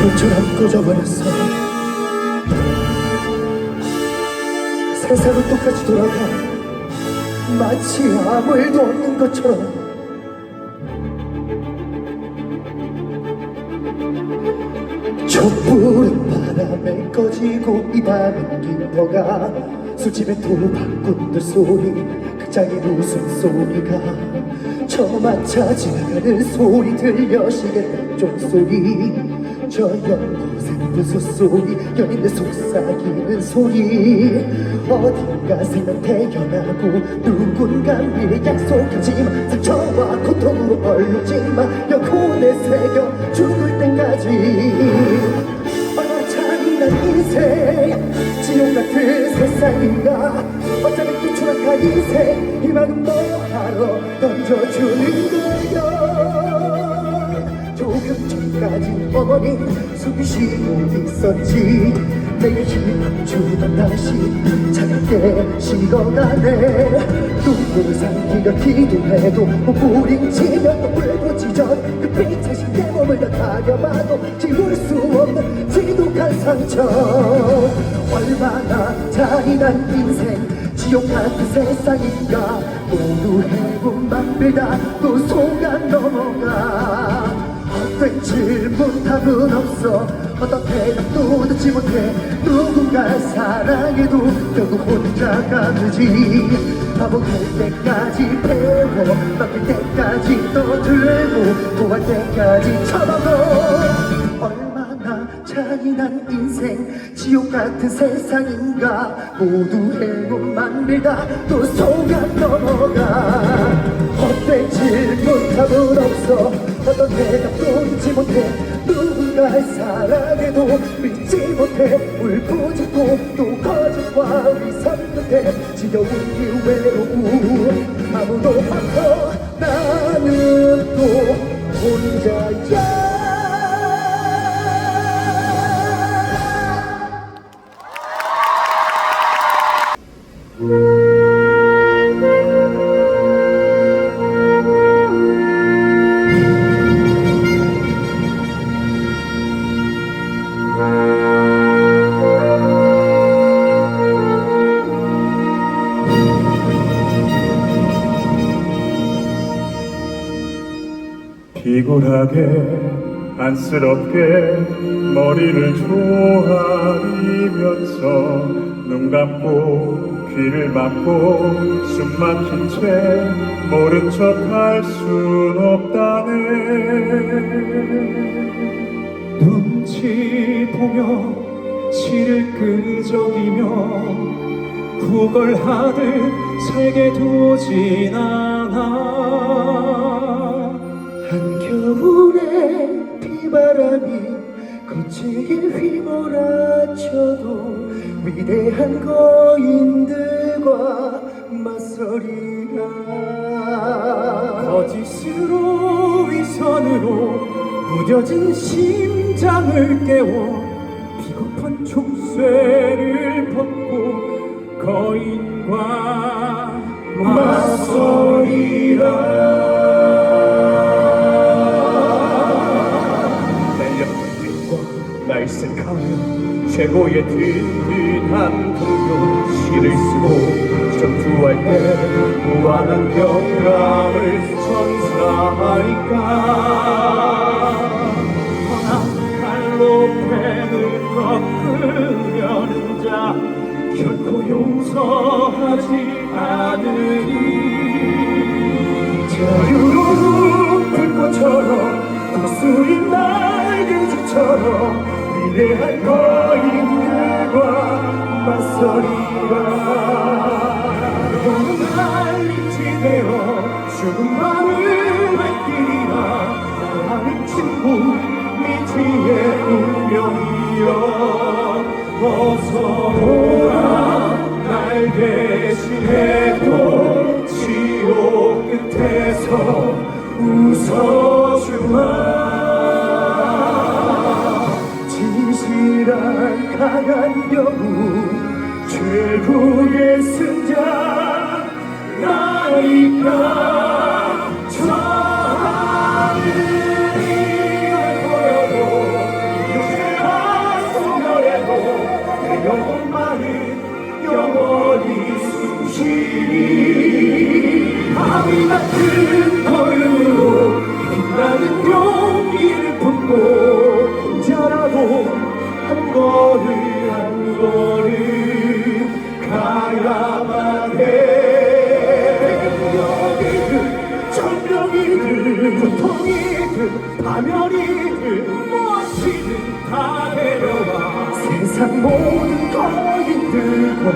불처럼 꺼져버렸어. 세상은 똑같이 돌아가. 마치 아무 일도 없는 것처럼. 촛불은 바람에 꺼지고 이 밤은 긴더가. 술집에 도박꾼들 소리 극장의 웃음소리가. 저마차 지나가는 소리 들려 시계는 종소리 저 연못의 웃음소리 연인들 속삭이는 소리. 어딘가 생각 태어나고 누군가 미래 약속하지만 상처와 고통으로 얼룩지만 영혼에 새겨 죽을 때까지. 얼마나 잔인한 지옥 같은 세상인가? 이 추락한 인생 희망은 뭐하러 던져 어머니 숨이 쉬고 있었지. 내게 힘 주던 다시 차갑게 식어가네. 눈물을 삼키려 기도해도 뿌린 치면 또 불고 지전. 그 빛자신 내 몸을 다 가려봐도 지울 수 없는 지독한 상처. 얼마나 잔인한 인생. 지옥 같은 세상인가. 모두 해본 만들다 또 속아 넘어가 헛된 질문답은 없어. 어떤 대답도 듣지 못해. 누군가 사랑해도 결국 혼자가 되지. 바보 될 때까지 배워. 맡길 때까지 떠들고 도할 때까지 쳐다보 잔인한 인생. 지옥 같은 세상인가. 모두 해고 만들다. 또 속아 넘어가. 헛된 질문답은 없어 어떤 대답도 듣지 못해. 누군가의 사랑에도 믿지 못해. 울부짖고 또 거짓과 위선 끝에 지겨운 이 외로움 아무도 없어 나는 또 혼자야 비굴하게 안쓰럽게 머리를 조아리면서 눈 감고 귀를 막고 숨 막힌 채 모른 척 할 순 없다네. 눈치 보며 치를 끄적이며 구걸하듯 살게 두진 않아 바람이 거칠게 휘몰아쳐도 위대한 거인들과 맞서리라. 거짓으로 위선으로 무뎌진 심장을 깨워 비겁한 총쇠를 벗고 거인과 맞서리라 최고의 든든한 동료 시를 쓰고 전투할 때 무한한 영감을 전사하니까. 칼로 펜을 꺾으려는 자 결코 용서하지 않으리. 자유로운 불꽃처럼 구슬인 날개짓처럼 위대한 거인들과 맞서리라 너는 날리지 되어 죽음만을 뱉기리라. 너하는 친구 미지의 운명이여 어서 오라. 날 대신해도 지옥 끝에서 웃어 주의 승자 나이가 저하늘이 보여도 육체와 소멸해도 내 영혼만은 영원히 숨쉬리. 가면이 무엇이든 다 내려와 세상 모든 거인들과